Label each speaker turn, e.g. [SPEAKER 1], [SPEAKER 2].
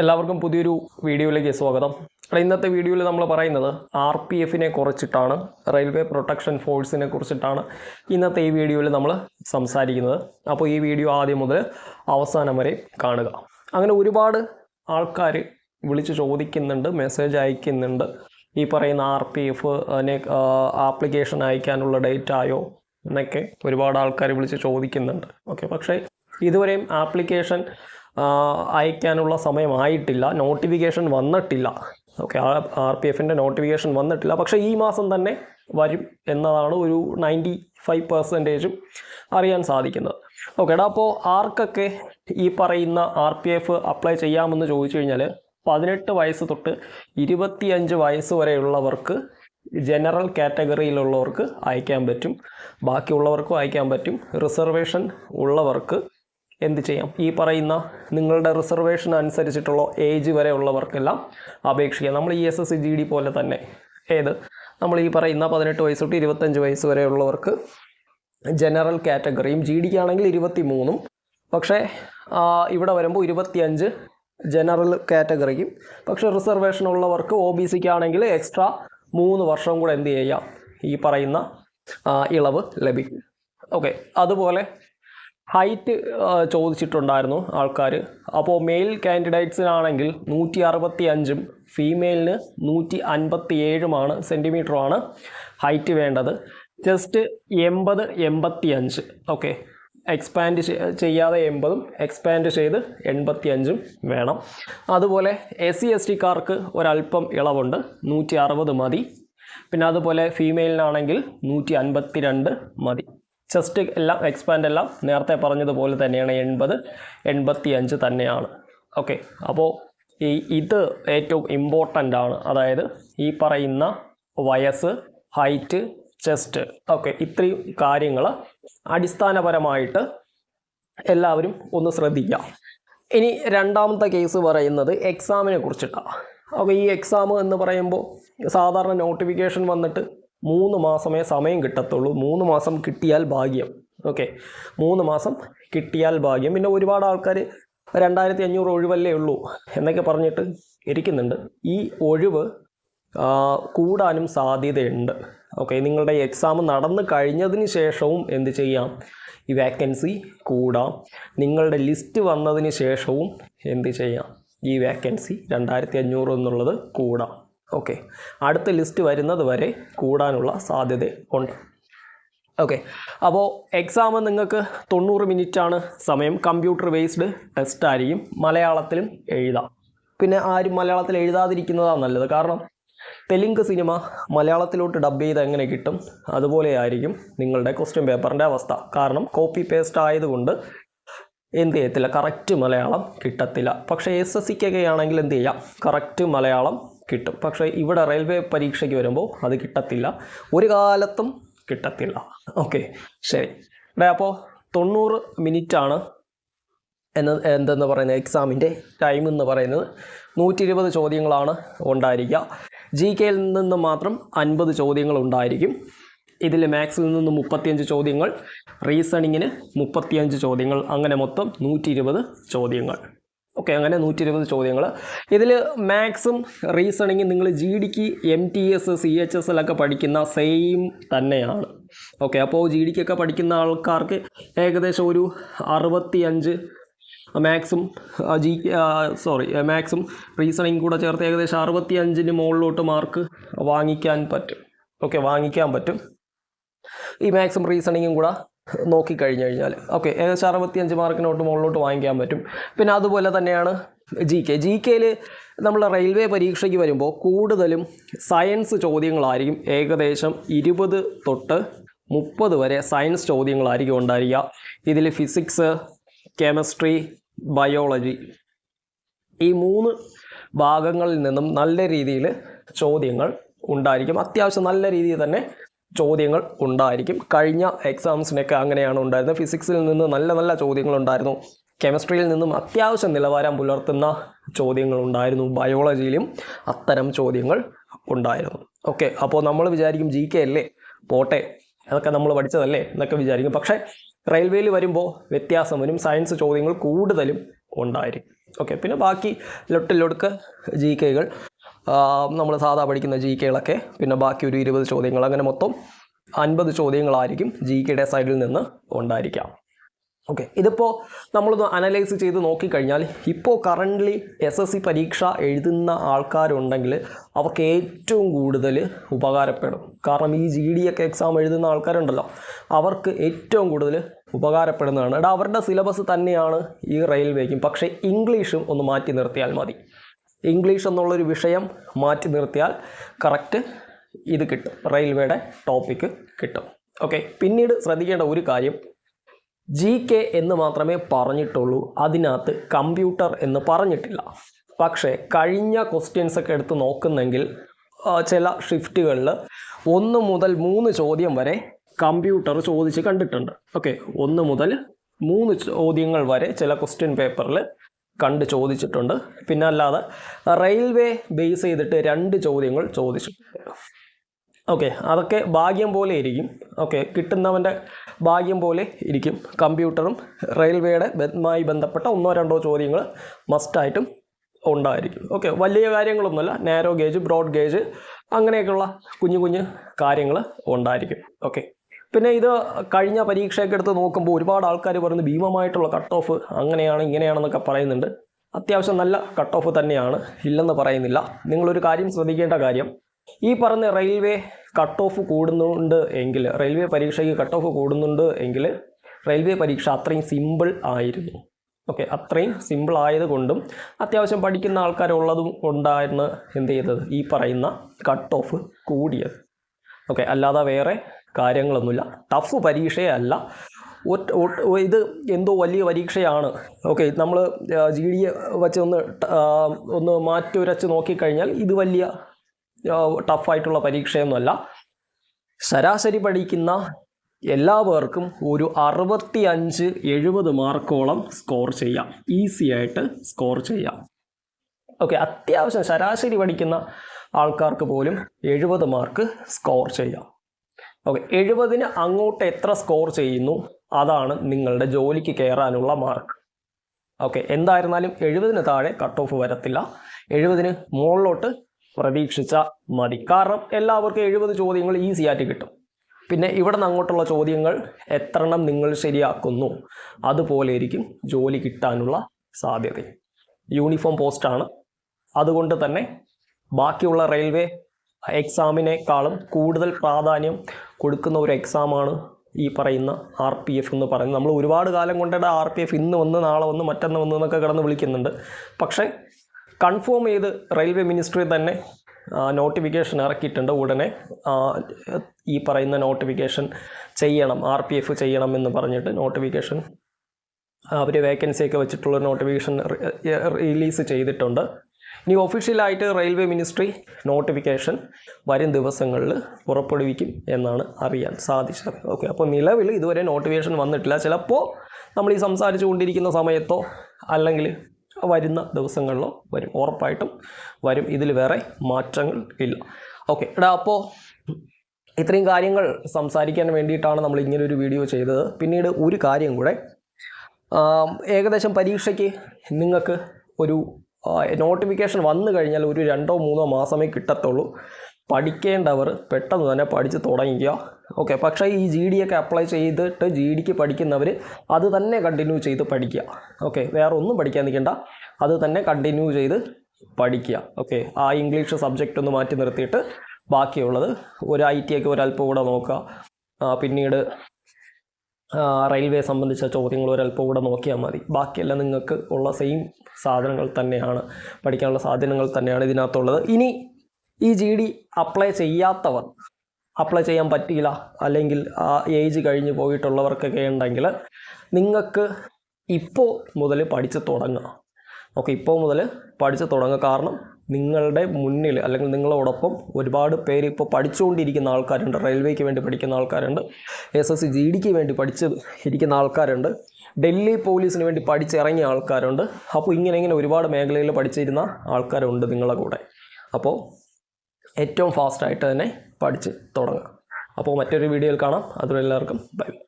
[SPEAKER 1] എല്ലാവർക്കും പുതിയൊരു വീഡിയോയിലേക്ക് സ്വാഗതം. ഇന്നത്തെ വീഡിയോയിൽ നമ്മൾ പറയുന്നത് ആർ പി എഫിനെ കുറിച്ചിട്ടാണ് റെയിൽവേ പ്രൊട്ടക്ഷൻ ഫോഴ്സിനെ കുറിച്ചിട്ടാണ് ഇന്നത്തെ ഈ വീഡിയോയിൽ നമ്മൾ സംസാരിക്കുന്നത്. അപ്പോൾ ഈ വീഡിയോ ആദ്യം മുതൽ അവസാനം വരെ കാണുക. അങ്ങനെ ഒരുപാട് ആൾക്കാർ വിളിച്ച് ചോദിക്കുന്നുണ്ട് മെസ്സേജ് അയക്കുന്നുണ്ട്. ഈ പറയുന്ന ആർ പി എഫ് ആപ്ലിക്കേഷൻ അയക്കാനുള്ള ഡേറ്റ് ആയോ എന്നൊക്കെ ഒരുപാട് ആൾക്കാർ വിളിച്ച് ചോദിക്കുന്നുണ്ട്. ഓക്കെ പക്ഷേ ഇതുവരെയും ആപ്ലിക്കേഷൻ അയക്കാനുള്ള സമയമായിട്ടില്ല. നോട്ടിഫിക്കേഷൻ വന്നിട്ടില്ല. ഓക്കെ ആർ പി എഫിന്റെ നോട്ടിഫിക്കേഷൻ വന്നിട്ടില്ല. പക്ഷേ ഈ മാസം തന്നെ വരും എന്നതാണ് ഒരു നയന്റി ഫൈവ് പെർസെന്റേജും അറിയാൻ സാധിക്കുന്നത്. ഓക്കേടാ അപ്പോൾ ആർക്കൊക്കെ ഈ പറയുന്ന ആർ പി എഫ് അപ്ലൈ ചെയ്യാമെന്ന് ചോദിച്ചു കഴിഞ്ഞാൽ പതിനെട്ട് വയസ്സ് തൊട്ട് ഇരുപത്തിയഞ്ച് വയസ്സ് വരെയുള്ളവർക്ക് ജനറൽ കാറ്റഗറിയിലുള്ളവർക്ക് അയക്കാൻ പറ്റും. ബാക്കിയുള്ളവർക്കും അയക്കാൻ പറ്റും. റിസർവേഷൻ ഉള്ളവർക്ക് എന്ത് ചെയ്യാം? ഈ പറയുന്ന നിങ്ങളുടെ റിസർവേഷൻ അനുസരിച്ചിട്ടുള്ള ഏജ് വരെ ഉള്ളവർക്കെല്ലാം അപേക്ഷിക്കാം. നമ്മൾ E S S G D പോലെ തന്നെ ഏത്? നമ്മൾ ഈ പറയുന്ന പതിനെട്ട് വയസ്സ് തൊട്ട് ഇരുപത്തഞ്ച് വയസ്സ് വരെ ഉള്ളവർക്ക് ജനറൽ കാറ്റഗറിയും ജി ഡിക്ക് ആണെങ്കിൽ ഇരുപത്തി മൂന്നും പക്ഷേ ഇവിടെ വരുമ്പോൾ ഇരുപത്തിയഞ്ച് ജനറൽ കാറ്റഗറിക്കും പക്ഷേ റിസർവേഷൻ ഉള്ളവർക്ക് ഒ ബി സിക്ക് ആണെങ്കിൽ എക്സ്ട്രാ മൂന്ന് വർഷം കൂടെ എന്ത് ചെയ്യാം? ഈ പറയുന്ന ഇളവ് ലഭിക്കും. ഓക്കെ അതുപോലെ ഹൈറ്റ് ചോദിച്ചിട്ടുണ്ടായിരുന്നു ആൾക്കാർ അപ്പോൾ മെയിൽ കാൻഡിഡേറ്റ്സിനാണെങ്കിൽ നൂറ്റി അറുപത്തി അഞ്ചും ഫീമെയിലിന് നൂറ്റി അൻപത്തി ഏഴുമാണ് സെന്റിമീറ്ററുമാണ് ഹൈറ്റ് വേണ്ടത്. ജസ്റ്റ് എൺപത് എൺപത്തി അഞ്ച് ഓക്കെ എക്സ്പാൻഡ് ചെയ്യാതെ എൺപതും എക്സ്പാൻഡ് ചെയ്ത് എൺപത്തി അഞ്ചും വേണം. അതുപോലെ എസ് സി എസ് ടിക്കാർക്ക് ഒരല്പം ഇളവുണ്ട് നൂറ്റി അറുപത് മതി. പിന്നെ അതുപോലെ ഫീമെയിലിനാണെങ്കിൽ നൂറ്റി അൻപത്തി രണ്ട് മതി. ചെസ്റ്റ് എല്ലാം എക്സ്പാൻഡ് എല്ലാം നേരത്തെ പറഞ്ഞതുപോലെ തന്നെയാണ് എൺപത് എൺപത്തി അഞ്ച് തന്നെയാണ്. ഓക്കെ അപ്പോൾ ഈ ഇത് ഏറ്റവും ഇമ്പോർട്ടന്റ് ആണ്. അതായത് ഈ പറയുന്ന വയസ്സ് ഹൈറ്റ് ചെസ്റ്റ് ഓക്കെ ഇത്രയും കാര്യങ്ങൾ അടിസ്ഥാനപരമായിട്ട് എല്ലാവരും ഒന്ന് ശ്രദ്ധിക്കാം. ഇനി രണ്ടാമത്തെ കേസ് പറയുന്നത് എക്സാമിനെ കുറിച്ചിട്ടാണ് അപ്പോൾ ഈ എക്സാം എന്ന് പറയുമ്പോൾ സാധാരണ നോട്ടിഫിക്കേഷൻ വന്നിട്ട് മൂന്ന് മാസമേ സമയം കിട്ടത്തുള്ളൂ. മൂന്ന് മാസം കിട്ടിയാൽ ഭാഗ്യം. ഓക്കെ മൂന്ന് മാസം കിട്ടിയാൽ ഭാഗ്യം. പിന്നെ ഒരുപാട് ആൾക്കാർ രണ്ടായിരത്തി അഞ്ഞൂറ് ഒഴിവല്ലേ ഉള്ളൂ എന്നൊക്കെ പറഞ്ഞിട്ട് ഇരിക്കുന്നുണ്ട്. ഈ ഒഴിവ് കൂടാനും സാധ്യതയുണ്ട്. ഓക്കെ നിങ്ങളുടെ എക്സാം നടന്നു കഴിഞ്ഞതിന് ശേഷവും എന്ത് ചെയ്യാം? ഈ വേക്കൻസി കൂടാം. നിങ്ങളുടെ ലിസ്റ്റ് വന്നതിന് ശേഷവും എന്ത് ചെയ്യാം? ഈ വേക്കൻസി രണ്ടായിരത്തി അഞ്ഞൂറ് എന്നുള്ളത് കൂടാം. ഓക്കെ അടുത്ത ലിസ്റ്റ് വരുന്നത് വരെ കൂടാനുള്ള സാധ്യത ഉണ്ട്. ഓക്കെ അപ്പോൾ എക്സാം നിങ്ങൾക്ക് തൊണ്ണൂറ് മിനിറ്റാണ് സമയം. കമ്പ്യൂട്ടർ ബേസ്ഡ് ടെസ്റ്റ് ആയിരിക്കും. മലയാളത്തിലും എഴുതാം. പിന്നെ ആരും മലയാളത്തിൽ എഴുതാതിരിക്കുന്നതാണ് നല്ലത്. കാരണം തെലുങ്ക് സിനിമ മലയാളത്തിലോട്ട് ഡബ് ചെയ്ത് എങ്ങനെ കിട്ടും? അതുപോലെ ആയിരിക്കും നിങ്ങളുടെ ക്വസ്റ്റ്യൻ പേപ്പറിന്റെ അവസ്ഥ. കാരണം കോപ്പി പേസ്റ്റ് ആയതുകൊണ്ട് എന്ത് ചെയ്യത്തില്ല? കറക്റ്റ് മലയാളം കിട്ടത്തില്ല. പക്ഷേ എസ് എസ് സിക്കൊക്കെ ആണെങ്കിൽ എന്ത് ചെയ്യാം? കറക്റ്റ് മലയാളം കിട്ടും. പക്ഷേ ഇവിടെ റെയിൽവേ പരീക്ഷയ്ക്ക് വരുമ്പോൾ അത് കിട്ടത്തില്ല. ഒരു കാലത്തും കിട്ടത്തില്ല. ഓക്കെ ശരി. ഡേ അപ്പോൾ തൊണ്ണൂറ് മിനിറ്റാണ് എന്ന് എന്തെന്ന് പറയുന്നത്? എക്സാമിന്റെ ടൈം എന്ന് പറയുന്നത്. നൂറ്റി ഇരുപത് ചോദ്യങ്ങളാണ് ഉണ്ടായിരിക്കുക. ജി കെയിൽ നിന്ന് മാത്രം അൻപത് ചോദ്യങ്ങൾ ഉണ്ടായിരിക്കും. ഇതിൽ മാത്സിൽ നിന്ന് മുപ്പത്തിയഞ്ച് ചോദ്യങ്ങൾ റീസണിങ്ങിന് മുപ്പത്തിയഞ്ച് ചോദ്യങ്ങൾ. അങ്ങനെ മൊത്തം നൂറ്റി ചോദ്യങ്ങൾ. ഓക്കെ അങ്ങനെ നൂറ്റി ഇരുപത് ചോദ്യങ്ങൾ ഇതിൽ മാത്സും റീസണിങ്ങും നിങ്ങൾ ജി ഡിക്ക് M T S C H S എല്ലൊക്കെ പഠിക്കുന്ന സെയിം തന്നെയാണ്. ഓക്കെ അപ്പോൾ ജി ഡിക്കൊക്കെ പഠിക്കുന്ന ആൾക്കാർക്ക് ഏകദേശം ഒരു അറുപത്തി അഞ്ച് മാത്സും ജി സോറി മാത്സും റീസണിങ് കൂടെ ചേർത്ത് ഏകദേശം അറുപത്തി അഞ്ചിന് മുകളിലോട്ട് മാർക്ക് വാങ്ങിക്കാൻ പറ്റും. ഓക്കെ വാങ്ങിക്കാൻ പറ്റും. ഈ മാത്സും റീസണിങ്ങും കൂടെ നോക്കിക്കഴിഞ്ഞ് കഴിഞ്ഞാൽ ഓക്കെ ഏകദേശം അറുപത്തിയഞ്ച് മാർക്കിനോട്ട് മുകളിലോട്ട് വാങ്ങിക്കാൻ പറ്റും. പിന്നെ അതുപോലെ തന്നെയാണ് ജി കെ ജി കെയിൽ നമ്മൾ റെയിൽവേ പരീക്ഷയ്ക്ക് വരുമ്പോൾ കൂടുതലും സയൻസ് ചോദ്യങ്ങളായിരിക്കും. ഏകദേശം ഇരുപത് തൊട്ട് മുപ്പത് വരെ സയൻസ് ചോദ്യങ്ങളായിരിക്കും ഉണ്ടായിരിക്കുക. ഇതിൽ ഫിസിക്സ് കെമിസ്ട്രി ബയോളജി ഈ മൂന്ന് ഭാഗങ്ങളിൽ നിന്നും നല്ല രീതിയിൽ ചോദ്യങ്ങൾ ഉണ്ടായിരിക്കും. അത്യാവശ്യം നല്ല രീതിയിൽ തന്നെ ചോദ്യങ്ങൾ ഉണ്ടായിരിക്കും. കഴിഞ്ഞ എക്സാംസിനൊക്കെ അങ്ങനെയാണ് ഉണ്ടായിരുന്നത്. ഫിസിക്സിൽ നിന്ന് നല്ല നല്ല ചോദ്യങ്ങളുണ്ടായിരുന്നു. കെമിസ്ട്രിയിൽ നിന്നും അത്യാവശ്യം നിലവാരം പുലർത്തുന്ന ചോദ്യങ്ങളുണ്ടായിരുന്നു ബയോളജിയിലും അത്തരം ചോദ്യങ്ങൾ ഉണ്ടായിരുന്നു. ഓക്കെ അപ്പോൾ നമ്മൾ വിചാരിക്കും ജി കെ അല്ലേ? പോട്ടെ അതൊക്കെ നമ്മൾ പഠിച്ചതല്ലേ എന്നൊക്കെ വിചാരിക്കും. പക്ഷേ റെയിൽവേയിൽ വരുമ്പോൾ വ്യത്യാസം വരും. സയൻസ് ചോദ്യങ്ങൾ കൂടുതലും ഉണ്ടായിരിക്കും. ഓക്കെ പിന്നെ ബാക്കി ലൊട്ടിലൊടുക്ക് ജി കെകൾ നമ്മൾ സാധാ പഠിക്കുന്ന ജി കെകളൊക്കെ പിന്നെ ബാക്കി ഒരു ഇരുപത് ചോദ്യങ്ങൾ അങ്ങനെ മൊത്തം അൻപത് ചോദ്യങ്ങളായിരിക്കും ജി കെയുടെ സൈഡിൽ നിന്ന് ഉണ്ടായിരിക്കാം. ഓക്കെ ഇതിപ്പോൾ നമ്മളൊന്ന് അനലൈസ് ചെയ്ത് നോക്കിക്കഴിഞ്ഞാൽ ഇപ്പോൾ കറന്റ്ലി എസ് എസ് സി പരീക്ഷ എഴുതുന്ന ആൾക്കാരുണ്ടെങ്കിൽ അവർക്ക് ഏറ്റവും കൂടുതൽ ഉപകാരപ്പെടും. കാരണം ഈ ജി ഡി ഒക്കെ എക്സാം എഴുതുന്ന ആൾക്കാരുണ്ടല്ലോ അവർക്ക് ഏറ്റവും കൂടുതൽ ഉപകാരപ്പെടുന്നതാണ്. എടാ അവരുടെ സിലബസ് തന്നെയാണ് ഈ റെയിൽവേക്കും പക്ഷേ ഇംഗ്ലീഷും ഒന്ന് മാറ്റി നിർത്തിയാൽ മതി. ഇംഗ്ലീഷ് എന്നുള്ളൊരു വിഷയം മാറ്റി നിർത്തിയാൽ കറക്റ്റ് ഇത് കിട്ടും. റെയിൽവേയുടെ ടോപ്പിക്ക് കിട്ടും. ഓക്കെ പിന്നീട് ശ്രദ്ധിക്കേണ്ട ഒരു കാര്യം. ജി കെ എന്ന് മാത്രമേ പറഞ്ഞിട്ടുള്ളൂ. അതിനകത്ത് കമ്പ്യൂട്ടർ എന്ന് പറഞ്ഞിട്ടില്ല. പക്ഷേ കഴിഞ്ഞ ക്വസ്റ്റ്യൻസ് ഒക്കെ എടുത്ത് നോക്കുന്നെങ്കിൽ ചില ഷിഫ്റ്റുകളിൽ ഒന്ന് മുതൽ മൂന്ന് ചോദ്യം വരെ കമ്പ്യൂട്ടർ ചോദിച്ച് കണ്ടിട്ടുണ്ട്. ഓക്കെ ഒന്ന് മുതൽ മൂന്ന് ചോദ്യങ്ങൾ വരെ ചില ക്വസ്റ്റ്യൻ പേപ്പറിൽ കണ്ട് ചോദിച്ചിട്ടുണ്ട്. പിന്നെ അല്ലാതെ റെയിൽവേ ബേസ് ചെയ്തിട്ട് രണ്ട് ചോദ്യങ്ങൾ ചോദിച്ചിട്ടുണ്ട് ഓക്കെ അതൊക്കെ ഭാഗ്യം പോലെ ഇരിക്കും. ഓക്കെ കിട്ടുന്നവന്റെ ഭാഗ്യം പോലെ ഇരിക്കും. കമ്പ്യൂട്ടറും റെയിൽവേയുടെ ബന്ധമായി ബന്ധപ്പെട്ട ഒന്നോ രണ്ടോ ചോദ്യങ്ങൾ മസ്റ്റായിട്ടും ഉണ്ടായിരിക്കും. ഓക്കെ വലിയ കാര്യങ്ങളൊന്നുമല്ല. നാരോ ഗേജ് ബ്രോഡ് ഗേജ് അങ്ങനെയൊക്കെയുള്ള കുഞ്ഞു കുഞ്ഞു കാര്യങ്ങൾ ഉണ്ടായിരിക്കും. ഓക്കെ. പിന്നെ ഇത് കഴിഞ്ഞ പരീക്ഷയൊക്കെ എടുത്ത് നോക്കുമ്പോൾ ഒരുപാട് ആൾക്കാർ പറയുന്നത് ഭീമമായിട്ടുള്ള കട്ട് ഓഫ് അങ്ങനെയാണ് ഇങ്ങനെയാണെന്നൊക്കെ പറയുന്നുണ്ട്. അത്യാവശ്യം നല്ല കട്ട് ഓഫ് തന്നെയാണ്. ഇല്ലെന്ന് പറയുന്നില്ല. നിങ്ങളൊരു കാര്യം ശ്രദ്ധിക്കേണ്ട കാര്യം ഈ പറഞ്ഞ റെയിൽവേ കട്ട് ഓഫ് കൂടുന്നുണ്ട് എങ്കിൽ റെയിൽവേ പരീക്ഷയ്ക്ക് കട്ട് ഓഫ് കൂടുന്നുണ്ട് എങ്കിൽ റെയിൽവേ പരീക്ഷ അത്രയും സിമ്പിൾ ആയിരുന്നു. ഓക്കെ അത്രയും സിമ്പിൾ ആയതുകൊണ്ടും അത്യാവശ്യം പഠിക്കുന്ന ആൾക്കാരുള്ളതും കൊണ്ടായിരുന്നു എന്ത് ചെയ്തത്? ഈ പറയുന്ന കട്ട് ഓഫ് കൂടിയത്. ഓക്കെ അല്ലാതെ വേറെ കാര്യങ്ങളൊന്നുമില്ല. ടഫ് പരീക്ഷയല്ല. ഇത് എന്തോ വലിയ പരീക്ഷയാണ്. ഓക്കെ നമ്മൾ ജി ഡി വച്ച് ഒന്ന് ഒന്ന് മാറ്റുരച്ച് നോക്കിക്കഴിഞ്ഞാൽ ഇത് വലിയ ടഫായിട്ടുള്ള പരീക്ഷയൊന്നുമല്ല. ശരാശരി പഠിക്കുന്ന എല്ലാ പേർക്കും ഒരു അറുപത്തി അഞ്ച് എഴുപത് മാർക്കോളം സ്കോർ ചെയ്യാം. ഈസി ആയിട്ട് സ്കോർ ചെയ്യാം. ഓക്കെ അത്യാവശ്യം ശരാശരി പഠിക്കുന്ന ആൾക്കാർക്ക് പോലും എഴുപത് മാർക്ക് സ്കോർ ചെയ്യാം. ഓക്കെ എഴുപതിന് അങ്ങോട്ട് എത്ര സ്കോർ ചെയ്യുന്നു? അതാണ് നിങ്ങളുടെ ജോലിക്ക് കയറാനുള്ള മാർക്ക് ഓക്കെ എന്തായിരുന്നാലും എഴുപതിന് താഴെ കട്ട് ഓഫ് വരത്തില്ല. എഴുപതിന് മുകളിലോട്ട് പ്രതീക്ഷിച്ചാൽ മതി. കാരണം എല്ലാവർക്കും എഴുപത് ചോദ്യങ്ങൾ ഈസി ആയിട്ട് കിട്ടും. പിന്നെ ഇവിടെ നിന്ന് അങ്ങോട്ടുള്ള ചോദ്യങ്ങൾ എത്രണ്ണം നിങ്ങൾ ശരിയാക്കുന്നു? അതുപോലെ ഇരിക്കും ജോലി കിട്ടാനുള്ള സാധ്യത യൂണിഫോം പോസ്റ്റാണ് അതുകൊണ്ട് തന്നെ ബാക്കിയുള്ള റെയിൽവേ എക്സാമിനേക്കാളും കൂടുതൽ പ്രാധാന്യം കൊടുക്കുന്ന ഒരു എക്സാമാണ് ഈ പറയുന്ന ആർ പി എഫ് എന്ന് പറയുന്നത്. നമ്മൾ ഒരുപാട് കാലം കൊണ്ടിട്ട് ആർ പി എഫ് ഇന്ന് വന്ന് നാളെ വന്ന് മറ്റന്ന് വന്ന് എന്നൊക്കെ കിടന്ന് വിളിക്കുന്നുണ്ട്. പക്ഷേ കൺഫേം ചെയ്ത് റെയിൽവേ മിനിസ്ട്രി തന്നെ നോട്ടിഫിക്കേഷൻ ഇറക്കിയിട്ടുണ്ട്. ഉടനെ ഈ പറയുന്ന നോട്ടിഫിക്കേഷൻ ചെയ്യണം ആർ പി എഫ് ചെയ്യണം എന്ന് പറഞ്ഞിട്ട് നോട്ടിഫിക്കേഷൻ അവർ വേക്കൻസിയൊക്കെ വെച്ചിട്ടുള്ള നോട്ടിഫിക്കേഷൻ റിലീസ് ചെയ്തിട്ടുണ്ട്. ഇനി ഒഫീഷ്യലായിട്ട് റെയിൽവേ മിനിസ്ട്രി നോട്ടിഫിക്കേഷൻ വരും ദിവസങ്ങളിൽ പുറപ്പെടുവിക്കും എന്നാണ് അറിയാൻ സാധിച്ചത്. ഓക്കെ അപ്പോൾ നിലവിൽ ഇതുവരെ നോട്ടിഫിക്കേഷൻ വന്നിട്ടില്ല. ചിലപ്പോൾ നമ്മൾ ഈ സംസാരിച്ചു കൊണ്ടിരിക്കുന്ന സമയത്തോ അല്ലെങ്കിൽ വരുന്ന ദിവസങ്ങളിലോ വരും. ഉറപ്പായിട്ടും വരും. ഇതിൽ വേറെ മാറ്റങ്ങൾ ഇല്ല. ഓക്കെ എടാ അപ്പോൾ ഇത്രയും കാര്യങ്ങൾ സംസാരിക്കാൻ വേണ്ടിയിട്ടാണ് നമ്മൾ ഇങ്ങനെ ഒരു വീഡിയോ ചെയ്തത്. പിന്നീട് ഒരു കാര്യം കൂടെ. ഏകദേശം പരീക്ഷയ്ക്ക് നിങ്ങൾക്ക് ഒരു നോട്ടിഫിക്കേഷൻ വന്നു കഴിഞ്ഞാൽ ഒരു രണ്ടോ മൂന്നോ മാസമേ കിട്ടത്തുള്ളൂ. പഠിക്കേണ്ടവർ പെട്ടെന്ന് തന്നെ പഠിച്ച് തുടങ്ങിക്കുക. ഓക്കെ പക്ഷേ ഈ ജി ഡി ഒക്കെ അപ്ലൈ ചെയ്തിട്ട് ജി ഡിക്ക് പഠിക്കുന്നവർ അത് തന്നെ കണ്ടിന്യൂ ചെയ്ത് പഠിക്കുക. ഓക്കെ വേറെ ഒന്നും പഠിക്കാൻ നിൽക്കേണ്ട. അത് തന്നെ കണ്ടിന്യൂ ചെയ്ത് പഠിക്കുക. ഓക്കെ ആ ഇംഗ്ലീഷ് സബ്ജക്റ്റ് ഒന്ന് മാറ്റി നിർത്തിയിട്ട് ബാക്കിയുള്ളത്. ഒരു ഐ ടി ഒക്കെ ഒരല്പം കൂടെ നോക്കുക. പിന്നീട് റെയിൽവേ സംബന്ധിച്ച ചോദ്യങ്ങൾ ഒരല്പം കൂടെ നോക്കിയാൽ മതി. ബാക്കിയെല്ലാം നിങ്ങൾക്ക് ഉള്ള സെയിം സാധനങ്ങൾ തന്നെയാണ് പഠിക്കാനുള്ള സാധനങ്ങൾ തന്നെയാണ് ഇതിനകത്തുള്ളത്. ഇനി ഈ ജി ഡി അപ്ലൈ ചെയ്യാത്തവർ അപ്ലൈ ചെയ്യാൻ പറ്റിയില്ല അല്ലെങ്കിൽ ആ ഏജ് കഴിഞ്ഞ് പോയിട്ടുള്ളവർക്കൊക്കെ ഉണ്ടെങ്കിൽ നിങ്ങൾക്ക് ഇപ്പോൾ മുതൽ പഠിച്ച് തുടങ്ങുക. ഓക്കെ ഇപ്പോൾ മുതൽ പഠിച്ച് തുടങ്ങുക. കാരണം നിങ്ങളുടെ മുന്നിൽ അല്ലെങ്കിൽ നിങ്ങളോടൊപ്പം ഒരുപാട് പേര് ഇപ്പോൾ പഠിച്ചുകൊണ്ടിരിക്കുന്ന ആൾക്കാരുണ്ട്. റെയിൽവേക്ക് വേണ്ടി പഠിക്കുന്ന ആൾക്കാരുണ്ട്. എസ് എസ് സി ജി ഡിക്ക് വേണ്ടി പഠിച്ച് ഇരിക്കുന്ന ആൾക്കാരുണ്ട്. ഡൽഹി പോലീസിന് വേണ്ടി പഠിച്ചിറങ്ങിയ ആൾക്കാരുണ്ട്. അപ്പോൾ ഇങ്ങനെ ഇങ്ങനെ ഒരുപാട് മേഖലയിൽ പഠിച്ചിരുന്ന ആൾക്കാരുണ്ട് നിങ്ങളുടെ കൂടെ. അപ്പോൾ ഏറ്റവും ഫാസ്റ്റായിട്ട് തന്നെ പഠിച്ച് തുടങ്ങുക അപ്പോൾ മറ്റൊരു വീഡിയോയിൽ കാണാം. അതുവരെ എല്ലാവർക്കും ബൈ